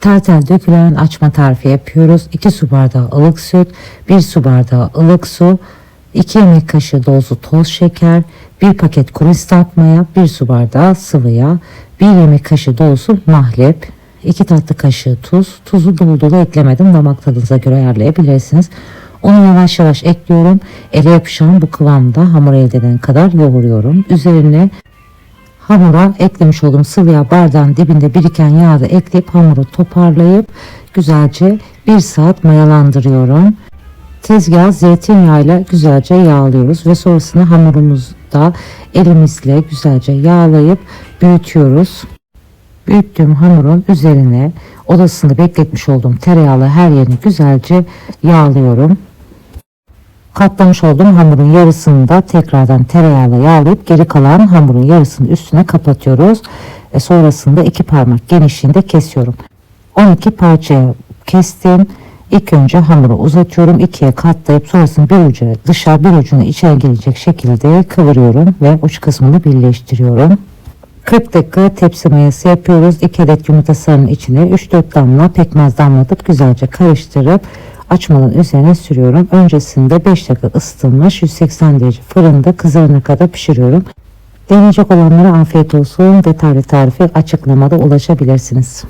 tel dökülen açma tarifi yapıyoruz. 2 su bardağı ılık süt, 1 su bardağı ılık su, 2 yemek kaşığı dolusu toz şeker, 1 paket kuru ıslak maya, 1 su bardağı sıvı yağ, 1 yemek kaşığı dolusu mahlep, 2 tatlı kaşığı tuz. Tuzu dolu dolu eklemedim. Damak tadınıza göre ayarlayabilirsiniz. Onu yavaş yavaş ekliyorum. Ele yapışan bu kıvamda hamur elde edene kadar yoğuruyorum. Üzerine hamura eklemiş olduğum sıvı yağ bardağın dibinde biriken yağı da ekleyip hamuru toparlayıp güzelce bir saat mayalandırıyorum. Tezgah zeytinyağıyla güzelce yağlıyoruz ve sonrasında hamurumuzu da elimizle güzelce yağlayıp büyütüyoruz. Büyüttüğüm hamurun üzerine odasında bekletmiş olduğum tereyağlı her yerini güzelce yağlıyorum. Katlamış olduğum hamurun yarısını da tekrardan tereyağla yağlayıp geri kalan hamurun yarısını üstüne kapatıyoruz. Ve sonrasında iki parmak genişliğinde kesiyorum. 12 parçaya kestim. İlk önce hamuru uzatıyorum. ikiye katlayıp sonrasında bir ucu dışarı bir ucuna içeri gelecek şekilde kıvırıyorum ve uç kısmını birleştiriyorum. 40 dakika tepsi mayası yapıyoruz. 2 adet yumurta sarının içine 3-4 damla pekmez damlatıp güzelce karıştırıp açmadan üzerine sürüyorum. Öncesinde 5 dakika ısıtılmış 180 derece fırında kızarana kadar pişiriyorum. Deneyecek olanlara afiyet olsun. Detaylı tarifi açıklamada ulaşabilirsiniz.